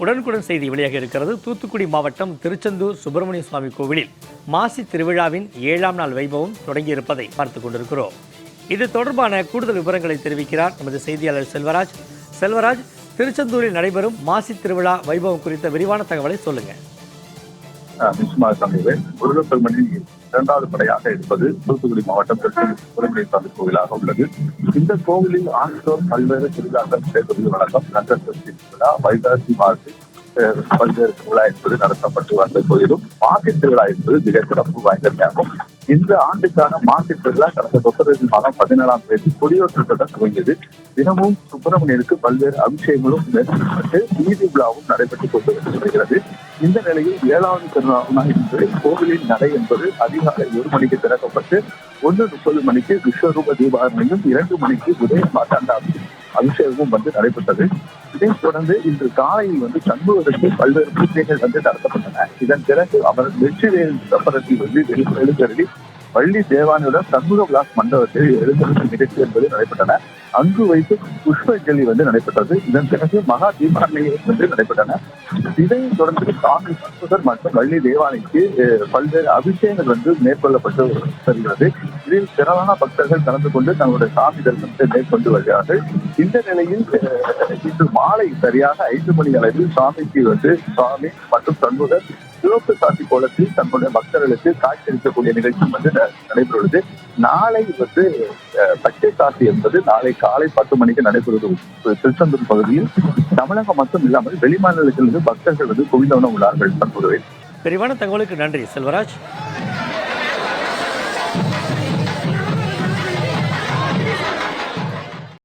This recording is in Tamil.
உடனுக்குடன் செய்தி வெளியாக இருக்கிறது. தூத்துக்குடி மாவட்டம் திருச்செந்தூர் சுப்பிரமணிய சுவாமி கோவிலில் மாசி திருவிழாவின் ஏழாம் நாள் வைபவம் தொடங்கியிருப்பதை பார்த்து கொண்டிருக்கிறோம். இது தொடர்பான கூடுதல் விவரங்களை தெரிவிக்கிறார் நமது செய்தியாளர் செல்வராஜ். செல்வராஜ் திருச்செந்தூரில் நடைபெறும் மாசி திருவிழா வைபவம் குறித்த விரிவான தகவலை சொல்லுங்க. இரண்டாவது படையாக இருப்பது தூத்துக்குடி மாவட்டம் திருச்செந்தூர் சாமி கோவிலாக உள்ளது. இந்த கோவிலில் ஆண்டோர் பல்வேறு திருவிழாக்கள் நடைபெறுவது வழக்கம். கந்த சஷ்டி திருவிழா வைகாசி மாசி அஹ், பல்வேறு திருவிழா என்பது நடத்தப்பட்டு வந்த போதிலும் மாசி திருவிழா என்பது மிக சிறப்பு வாய்ந்தமையாகும் இந்த ஆண்டுக்கான மாசி திருவிழா கடந்த பிப்ரவரி மாதம் பதினேழாம் தேதி கொடியேற்றத்துடன் துவங்கியது. தினமும் சுப்பிரமணியனுக்கு பல்வேறு அபிஷேகங்களும் மேற்கொள்ளப்பட்டு வீதி விழாவும் நடைபெற்றுக் கொண்டு வருகிறது. இந்த நிலையில் ஏழாவது திருநாள் இன்று கோவிலின் நடை என்பது அதிகாலை ஒரு மணிக்கு திறக்கப்பட்டு ஒன்று முப்பது மணிக்கு விஸ்வரூப தீபாரணையும் இரண்டு மணிக்கு உதய மாட்டாண்ட அபிஷேகமும் வந்து நடைபெற்றது. இதைத் தொடர்ந்து இன்று காலையில் வந்து சண்முகருக்கு பல்வேறு பூஜைகள் வந்து நடத்தப்பட்டன. இதன் பிறகு அவர் வெற்றிவேல் சிதம்பரத்தில் வந்து எழுந்தருளி பள்ளி தேவானியுடன் சண்முக விளாஸ் மண்டபத்தில் எழுந்தருள் நிகழ்ச்சி என்பது நடைபெற்றன. அங்கு வைத்து புஷ்பஞ்சலி வந்து நடைபெற்றது. இதன் பிறகு மகா தீபாரணையை வந்து நடைபெற்றன. இதைத் தொடர்ந்து சாமி சண்முகர் மற்றும் வள்ளி தேவானைக்கு பல்வேறு அபிஷேகங்கள் வந்து மேற்கொள்ளப்பட்டு வருகிறது. இதில் திரளான பக்தர்கள் கலந்து கொண்டு தங்களுடைய சாமி தரிசனத்தை மேற்கொண்டு வருகிறார்கள். இந்த நிலையில் இன்று மாலை சரியாக ஐந்து மணி அளவில் சாமிக்கு வந்து சாமி மற்றும் சண்முகர் சிவப்பு சாத்தி கோலத்தில் தங்களுடைய பக்தர்களுக்கு காட்சி அளிக்கக்கூடிய நிகழ்ச்சி வந்து நடைபெறுவது நாளை வந்து பச்சை சாத்தி என்பது நாளை காலை பத்து மணிக்கு நடைபெறுவது. திருச்செந்தூர் பகுதியில் தமிழகம் மட்டும் இல்லாமல் வெளிமாநிலத்திலிருந்து பக்தர்கள் வந்து குவிந்தவன உள்ளார்கள் தற்போது விரிவான தகவலுக்கு நன்றி செல்வராஜ்.